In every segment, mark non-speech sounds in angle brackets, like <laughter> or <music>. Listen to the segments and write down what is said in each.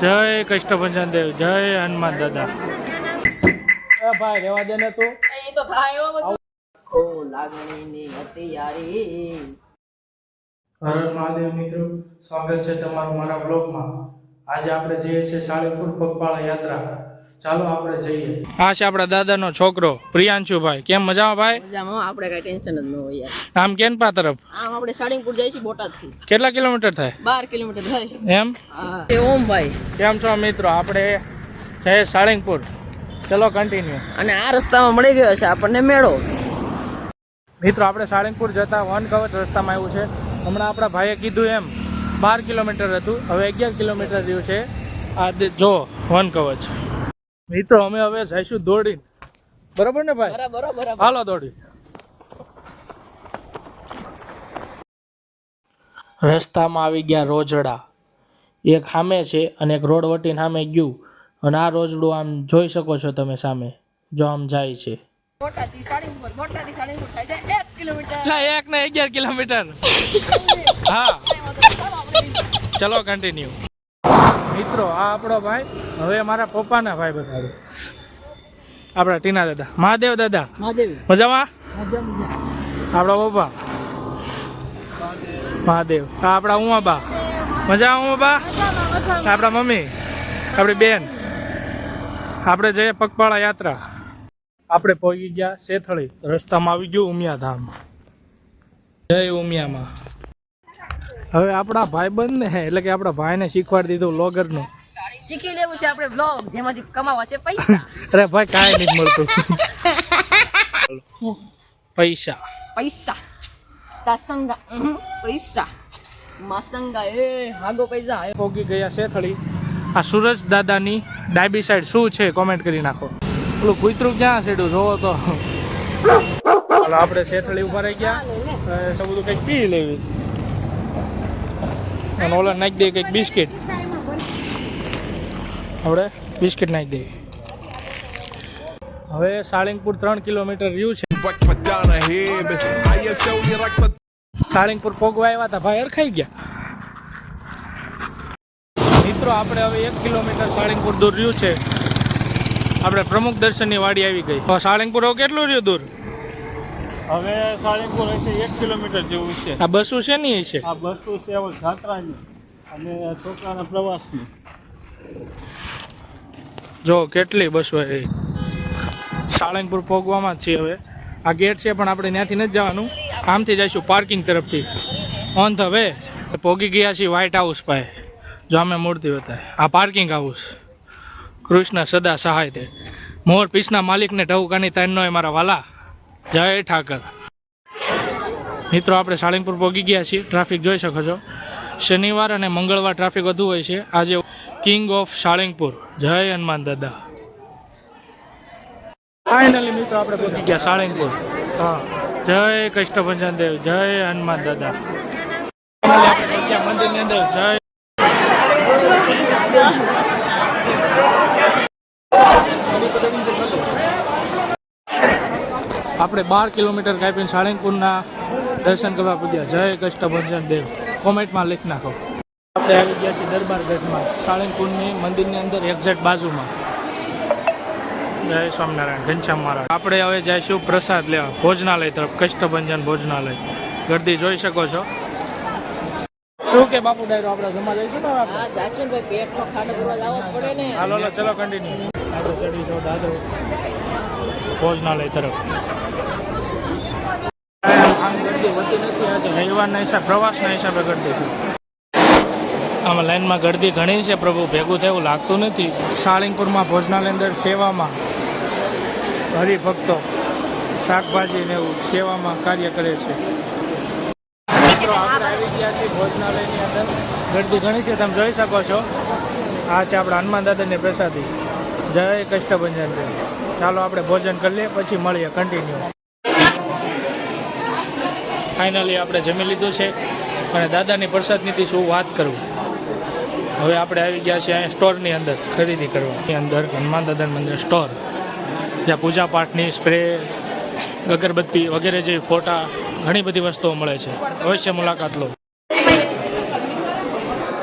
જય કષ્ટભંજન દેવ જય હનુમાન દાદા. એ ભાઈ રેવા દે ને તું. એ તો થાય બધું. ઓ લાગણીની હતિયારી હર હર મહાદેવ મિત્રો સ્વાગત છે તમારું મારા બ્લોગમાં. આજે આપણે જઈએ છીએ સાળીપુર પગપાળા યાત્રા. ચાલો આપણે જઈએ. આ છે આપણા દાદાનો છોકરો પ્રિયાંશુભાઈ. કેમ મજામાં ભાઈ? મજામાં આપણે કઈ ટેન્શન જ ન હોય યાર આમ કેનપા તરફ? આમ આપણે સાળીંગપુર જઈએ છીએ બોટાદથી કેટલા કિલોમીટર થાય? 12 કિલોમીટર થાય. એમ? હા. એ ઓમ ભાઈ કેમ છો મિત્રો? આપણે જય સાળીંગપુર. ચલો કન્ટિન્યુ અને આ રસ્તામાં મળી ગયો છે આપણને મેળો. મિત્રો આપણે સાળંગપુર જતા વન કવચ રસ્તામાં આવ્યું છે. હમણાં આપણા ભાઈએ કીધું એમ બાર કિલોમીટર હતું. હવે અગિયાર કિલોમીટર રહ્યું છે. આ દે- જો વન કવચ. મિત્રો અમે હવે જઈશું દોડીને. બરોબર ને ભાઈ? બરાબર હાલો દોડી. રસ્તામાં આવી ગયા રોજડા. એક સામે છે અને એક રોડ વટીને સામે ગયું. અને આ રોજડું આમ જોઈ શકો છો તમે સામે જો આમ જાય છે. એક ને અગિયાર કિલોમીટર. <laughs> હા. ચલો કન્ટિન્યુ મિત્રો આ આપણો ભાઈ હવે મારા પપ્પાના ભાઈ બતાડો આપણા ટીના દાદા. મહાદેવ દાદા. મહાદેવ. મજામાં? મજા મજા. આપણા પપ્પા. મહાદેવ. આ આપણા ઉમાબા. મજા ઉમાબા? આપણા મમ્મી. આપણી બેન. આપણે જઈએ પગપાળા યાત્રા. આપણે પહોંચી ગયા શેથળી. રસ્તામાં આવી ગયું ઉમિયાધામ. જય ઉમિયામાં. હવે આપણા ભાઈબંધ ને એટલે કે આપણા ભાઈને શીખવાડી દીધું લોગરનું. શીખી લેવું છે આપણે બ્લોગ જેમાંથી કમાવા છે પૈસા. અરે ભાઈ કાંઈ નહીં મળતું. પૈસા. પૈસા. તાસંગા. પૈસા. માસંગા એ હાગો પૈસા. પહોંચી ગયા શેથળી. આ સુરજ દાદાની ડાબી સાઈડ શું છે? કોમેન્ટ કરી નાખો. પેલું કૂતરું ક્યાં સેડું જોવો તો. હાલો આપણે શેથળી ઊભા રહી ગયા. બધું કંઈક પી લેવી. અને ઓલા નાખી દઈએ કંઈક બિસ્કિટ. આપણે બિસ્કિટ નાખી દઈએ. હવે સાળંગપુર ત્રણ કિલોમીટર રહ્યું છે. સાળંગપુર પોગવા આવ્યા હતા. ભાઈ અરખાઈ ગયા. મિત્રો આપણે હવે એક કિલોમીટર સાળંગપુર દૂર રહ્યું છે. આપણે પ્રમુખ દર્શનની વાડી આવી ગઈ. સાળંગપુર હવે કેટલું રહ્યું દૂર? હવે સાળીપુર હશે એક કિલોમીટર જેવું છે. આ બસો છે ને છે? આ બસો છે જાત્રાની અને છોકરાના પ્રવાસની. જો કેટલી બસો એ. સાળંગપુર પોગવામાં જ છીએ હવે. આ ગેટ છે, પણ આપણે ત્યાંથી નથી જવાનું. આમથી જઈશું પાર્કિંગ તરફથી. ઓન ધ વે પોગી ગયા છીએ વ્હાઇટ હાઉસ પાસે. જો અમે મૂર્તિ બતાવે આ પાર્કિંગ હાઉસ કૃષ્ણ સદા સહાય તે મોર પીસના માલિકને ટહુકાની તાનનો એ મારા વાલા. જય ઠાકર. મિત્રો, આપણે સાળંગપુર પોગી ગયા છીએ. ટ્રાફિક જોઈ શકો છો. શનિવાર અને મંગળવાર ટ્રાફિક વધુ હોય છે. આજે કિંગ ઓફ સાળંગપુર જય હનુમાન દાદા. ફાઇનલી મિત્રો આપણે પહોંચી ગયા સાળંગપુર હા. જય કષ્ટભંજન દેવ, જય હનુમાન દાદા. મંદિરની અંદર જય. આપણે બાર કિલોમીટર કાપીને સાળંગપુરના દર્શન કરવા પૂજ્યા. જય કષ્ટભંજન દેવ. કોમેન્ટમાં લખી નાખો. આપણે આવી ગયા છીએ દરબાર ગઢમાં સાળંગપુરની મંદિરની અંદર એક્ઝેક્ટ બાજુમાં. જય સ્વામિનારાયણ ઘનશ્યામ મહારાજ. આપણે હવે જઈશું પ્રસાદ લેવા ભોજનાલય તરફ કષ્ટભંજન ભોજનાલય. ગરદી જોઈ શકો છો. શું કે બાપુ ડાયરો આપણે જમા જઈશું ને? હા જાસુનભાઈ પેટનો ખાડો કરવા લાવો પડે ને. હાલો હાલો ચલો કન્ટિન્યુ દાદરો ચડી જો દાદો. ભોજનાલય તરફ. આમ ગરદી વધી નથી આજે રવિવારના હિસાબ પ્રવાસના હિસાબે ગરદી છે. આમાં લાઈનમાં ગરદી ઘણી છે પ્રભુ ભેગું થયું લાગતું નથી. સાળીંગપુરમાં ભોજનાલય અંદર સેવામાં હરિભક્તો શાકભાજી ને એવું સેવામાં કાર્ય કરે છે. મિત્રો આપણે આવી ગયા ભોજનાલયની અંદર. ગરદી ઘણી છે તમે જોઈ શકો છો. આ છે આપણા હનુમાન દાદાની પ્રસાદી. જય કષ્ટભંજન ચાલો આપણે ભોજન કરી લઈએ પછી મળીએ કન્ટિન્યુ ફાઇનલી આપણે જમી લીધું છે. અને દાદાની પ્રસાદનીથી શું વાત કરું? હવે આપણે આવી ગયા છીએ અહીંયા સ્ટોરની અંદર, ખરીદી કરવા. એની અંદર હનુમાન દાદાનું મંદિર, સ્ટોર. જ્યાં પૂજા પાઠની સ્પ્રે, અગરબત્તી વગેરે જેવી ફોટા, ઘણી બધી વસ્તુઓ મળે છે. અવશ્ય મુલાકાત લો.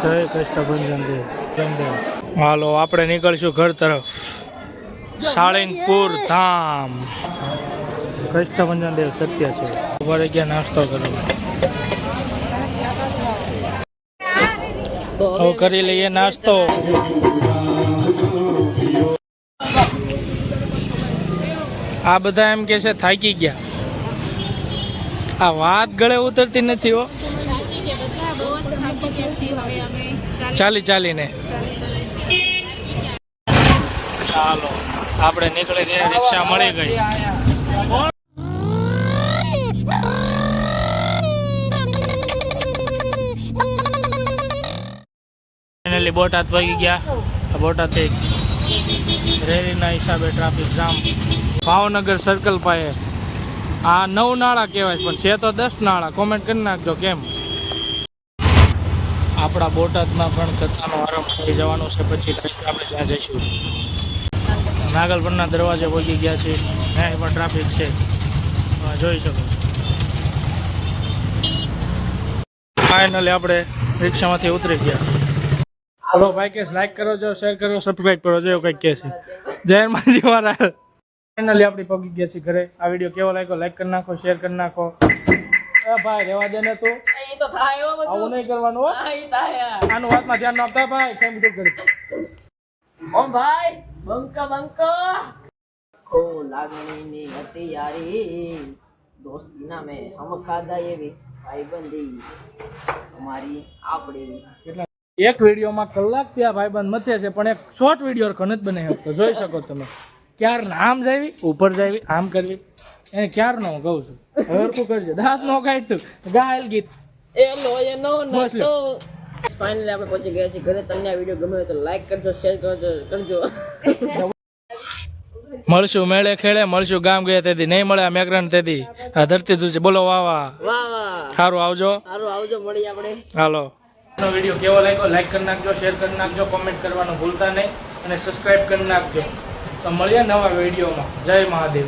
જય કૃષ્ણ ભંજન હાલો, આપણે નીકળશું ઘર તરફ. સાળંગપુર ધામ. કૃષ્ણભંજન દેવ સત્ય છે. ઉપર ગયા નાસ્તો કરવા. તો કરી લઈએ નાસ્તો. આ બધા એમ કે છે થાકી ગયા. આ વાત ગળે ઉતરતી નથી હો. ચાલી, ચાલીને. ચાલો, આપણે નીકળી ગયા રિક્ષા મળી ગઈ. બોટાદ પગી ગયા. બોટાદથી રેલીના હિસાબે ટ્રાફિક જામ. ભાવનગર સર્કલ પાસે. આ નવ નાળા કહેવાય પણ છે તો દસ નાળા. કોમેન્ટ કરી નાખજો કેમ? આપણા બોટાદમાં પણ કથાનો આરંભ થઈ જવાનો છે પછી આપણે ત્યાં જઈશું. નાગલપરના દરવાજે પહોંચી ગયા છે. ત્યાં પણ ટ્રાફિક છે. જોઈ શકો. ફાઇનલી આપણે રિક્ષામાંથી ઉતરી ગયા. હલો ભાઈ કેસ લાઈક કરો જો શેર કરો સબસ્ક્રાઈબ કરો જો એવું કંઈક છે. જય માજી મહારાજ. ફાઇનલી આપણી પગી ગયા છે ઘરે. આ વીડિયો કેવો લાગ્યો? લાઈક કરી નાખો શેર કરી નાખો. એ ભાઈ રેવા દે ને તું. એ તો થાય હો બધું. આવું નહીં કરવાનું હો. હા, ઈ થાય આનું વાતમાં ધ્યાન ન આપતા ભાઈ કેમ બધું કરી. ઓમ ભાઈ બંકા બંકા. ઓ લાગણીની હતી યારી દોસ્તીના મેં હમ ખાધા એવી ભાઈબંધી. અમારી આપણી કેટલા એક વિડીયોમાં કલાક ત્યાં ભાઈબંધ મથે છે પણ એક શોર્ટ વીડિયો ખન જ બનાવી શકતો જોઈ શકો તમે. ક્યાર આમ જાવી ઉપર જાવી આમ કરવી. એને ક્યાર નો કહું છું? હરકું કરજે. દાંત નો કાઢતું. ગાયલ ગીત. એ નો બસ લ્યો. નતો ફાઇનલી આપણે પહોંચી ગયા છીએ ઘરે. તમને આ વીડિયો ગમે તો લાઈક કરજો શેર કરજો કરજો. મળશું મેળે ખેડે મળશું ગામ ગયા તેથી. નહીં મળે મેકરણ તેથી. આ ધરતી તુલસી બોલો વાહ વાહ. વાહ વાહ. સારું આવજો. સારું આવજો મળી આપણે. હાલો. વીડિયો કેવો લાગ્યો? લાઈક કરી નાખજો શેર કરી નાખજો કોમેન્ટ કરવાનું ભૂલતા નહીં અને સબસ્ક્રાઇબ કરી નાખજો. તો મળીએ નવા વિડીયોમાં. જય મહાદેવ.